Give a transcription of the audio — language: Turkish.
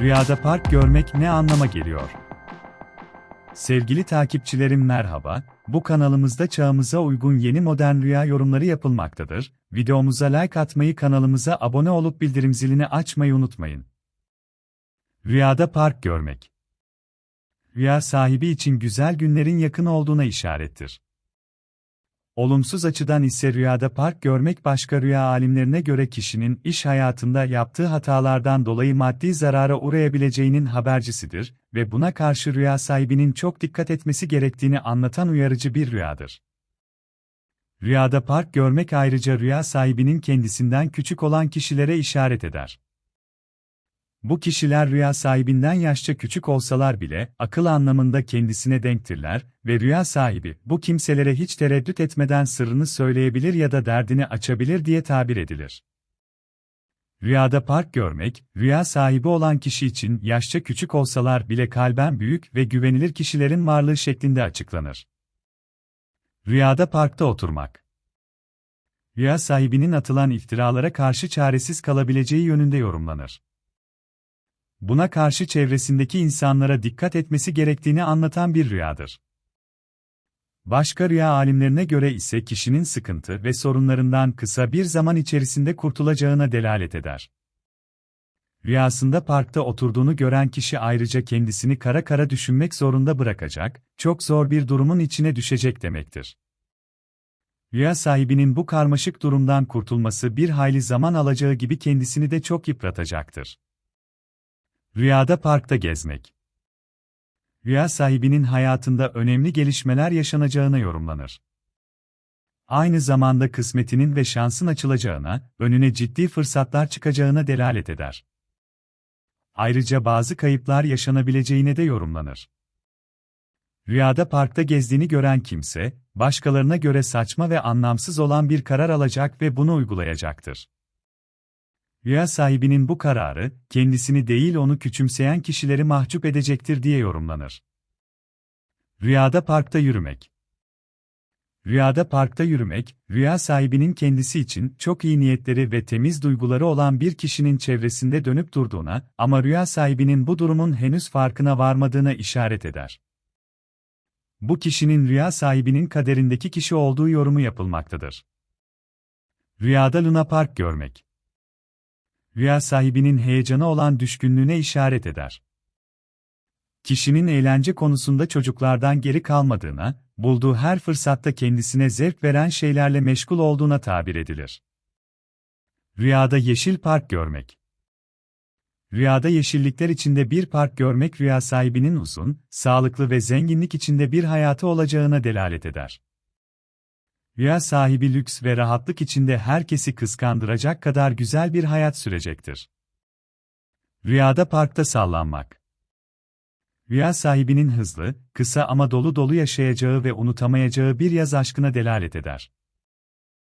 Rüyada park görmek ne anlama geliyor? Sevgili takipçilerim merhaba, bu kanalımızda çağımıza uygun yeni modern rüya yorumları yapılmaktadır. Videomuza like atmayı kanalımıza abone olup bildirim zilini açmayı unutmayın. Rüyada park görmek. Rüya sahibi için güzel günlerin yakın olduğuna işarettir. Olumsuz açıdan ise rüyada park görmek başka rüya alimlerine göre kişinin iş hayatında yaptığı hatalardan dolayı maddi zarara uğrayabileceğinin habercisidir ve buna karşı rüya sahibinin çok dikkat etmesi gerektiğini anlatan uyarıcı bir rüyadır. Rüyada park görmek ayrıca rüya sahibinin kendisinden küçük olan kişilere işaret eder. Bu kişiler rüya sahibinden yaşça küçük olsalar bile akıl anlamında kendisine denktirler ve rüya sahibi bu kimselere hiç tereddüt etmeden sırrını söyleyebilir ya da derdini açabilir diye tabir edilir. Rüyada park görmek, rüya sahibi olan kişi için yaşça küçük olsalar bile kalben büyük ve güvenilir kişilerin varlığı şeklinde açıklanır. Rüyada parkta oturmak Rüya sahibinin atılan iftiralara karşı çaresiz kalabileceği yönünde yorumlanır. Buna karşı çevresindeki insanlara dikkat etmesi gerektiğini anlatan bir rüyadır. Başka rüya alimlerine göre ise kişinin sıkıntı ve sorunlarından kısa bir zaman içerisinde kurtulacağına delalet eder. Rüyasında parkta oturduğunu gören kişi ayrıca kendisini kara kara düşünmek zorunda bırakacak, çok zor bir durumun içine düşecek demektir. Rüya sahibinin bu karmaşık durumdan kurtulması bir hayli zaman alacağı gibi kendisini de çok yıpratacaktır. Rüyada parkta gezmek. Rüya sahibinin hayatında önemli gelişmeler yaşanacağına yorumlanır. Aynı zamanda kısmetinin ve şansın açılacağına, önüne ciddi fırsatlar çıkacağına delalet eder. Ayrıca bazı kayıplar yaşanabileceğine de yorumlanır. Rüyada parkta gezdiğini gören kimse, başkalarına göre saçma ve anlamsız olan bir karar alacak ve bunu uygulayacaktır. Rüya sahibinin bu kararı, kendisini değil onu küçümseyen kişileri mahcup edecektir diye yorumlanır. Rüyada parkta yürümek Rüyada parkta yürümek, rüya sahibinin kendisi için çok iyi niyetleri ve temiz duyguları olan bir kişinin çevresinde dönüp durduğuna ama rüya sahibinin bu durumun henüz farkına varmadığına işaret eder. Bu kişinin rüya sahibinin kaderindeki kişi olduğu yorumu yapılmaktadır. Rüyada Luna Park görmek rüya sahibinin heyecanı olan düşkünlüğüne işaret eder. Kişinin eğlence konusunda çocuklardan geri kalmadığına, bulduğu her fırsatta kendisine zevk veren şeylerle meşgul olduğuna tabir edilir. Rüyada yeşil park görmek. Rüyada yeşillikler içinde bir park görmek rüya sahibinin uzun, sağlıklı ve zenginlik içinde bir hayatı olacağına delalet eder. Rüya sahibi lüks ve rahatlık içinde herkesi kıskandıracak kadar güzel bir hayat sürecektir. Rüyada parkta sallanmak. Rüya sahibinin hızlı, kısa ama dolu dolu yaşayacağı ve unutamayacağı bir yaz aşkına delalet eder.